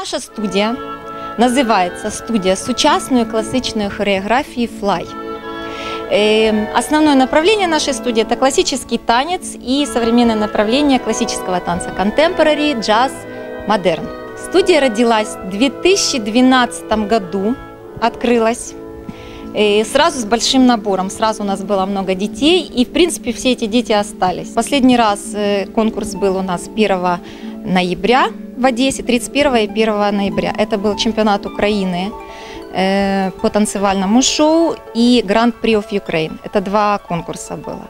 Наша студія називається студія сучасної класичної хореографії Fly. Э, Основное направление нашей студии – это классический танец и современное направление классического танца – contemporary, джаз, модерн. Студия родилась в 2012 году, открылась э, сразу с большим набором. Сразу у нас было много детей, и, в принципе, все эти дети остались. Последний раз э, конкурс был у нас 1 ноября в Одессе, 31 и 1 ноября. Это был чемпионат Украины э, по танцевальному шоу и Гранд-при of Ukraine. Это два конкурса было.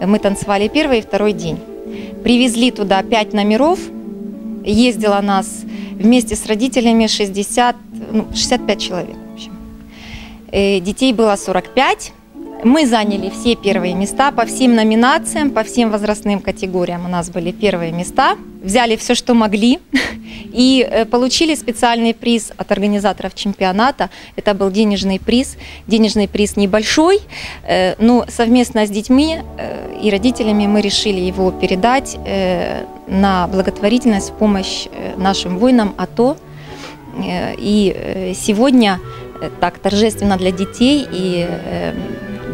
Мы танцевали первый и второй день. Привезли туда пять номеров. Ездила нас вместе с родителями 60, ну, 65 человек. В общем. Э, Детей было 45. Мы заняли все первые места по всем номинациям, по всем возрастным категориям. У нас были первые места. Взяли все, что могли. И э, получили специальный приз от организаторов чемпионата. Это был денежный приз. Денежный приз небольшой, э, но совместно с детьми э, и родителями мы решили его передать на благотворительность помощь нашим воинам АТО. И сегодня так торжественно для детей и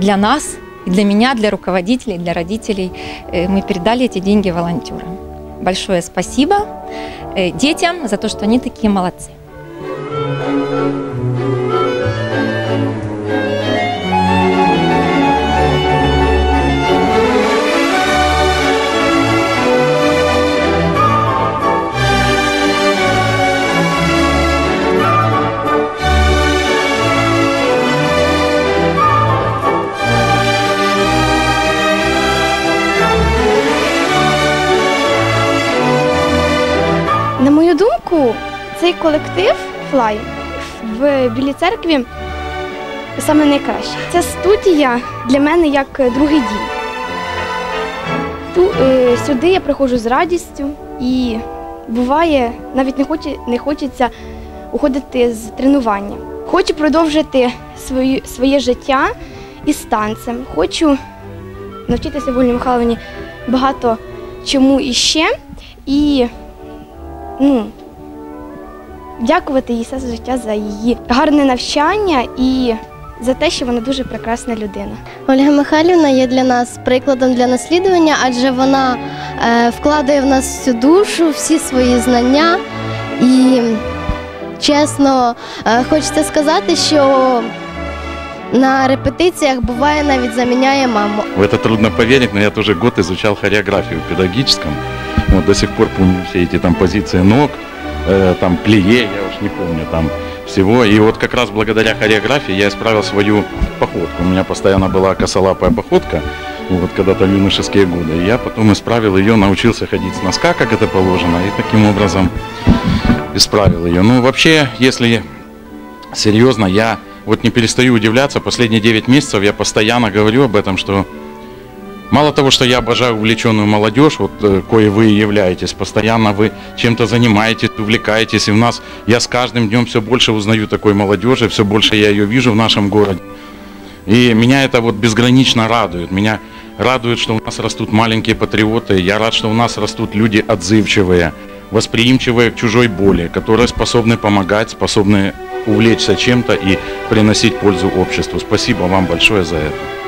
для нас, и для меня, для руководителей, для родителей э, мы передали эти деньги волонтерам. Большое спасибо э, детям за то, что они такие молодцы. Мою цей колектив Fly в Білій церкві саме найкращий. Ця студія для мене як другий дім. Ту, е, сюди я приходжу з радістю і буває, навіть не, хоче, не хочеться уходити з тренування. Хочу продовжити свою, своє життя із танцем. Хочу навчитися Вольні Михайловні багато чому іще. І ну, дякувати їй все життя за її гарне навчання і за те, що вона дуже прекрасна людина. Ольга Михайлівна є для нас прикладом для наслідування, адже вона е, вкладає в нас всю душу, всі свої знання. І чесно, е, хочеться сказати, що на репетиціях буває навіть заміняє маму. В это трудно поверить, но я тоже год изучал хореографию в педагогическом. Вот до сих пор помню все эти там позиции ног, э, там плие, я уж не помню там всего. И вот как раз благодаря хореографии я исправил свою походку. У меня постоянно была косолапая походка, вот когда-то в юношеские годы. И я потом исправил ее, научился ходить с носка, как это положено, и таким образом исправил ее. Ну, вообще, если серьезно, я вот не перестаю удивляться. Последние 9 месяцев я постоянно говорю об этом, что мало того, что я обожаю увлеченную молодежь, вот э, кое вы являетесь, постоянно вы чем-то занимаетесь, увлекаетесь, и у нас, я с каждым днем все больше узнаю такой молодежи, все больше я ее вижу в нашем городе. И меня это вот безгранично радует. Меня радует, что у нас растут маленькие патриоты. Я рад, что у нас растут люди отзывчивые, восприимчивые к чужой боли, которые способны помогать, способны увлечься чем-то и приносить пользу обществу. Спасибо вам большое за это.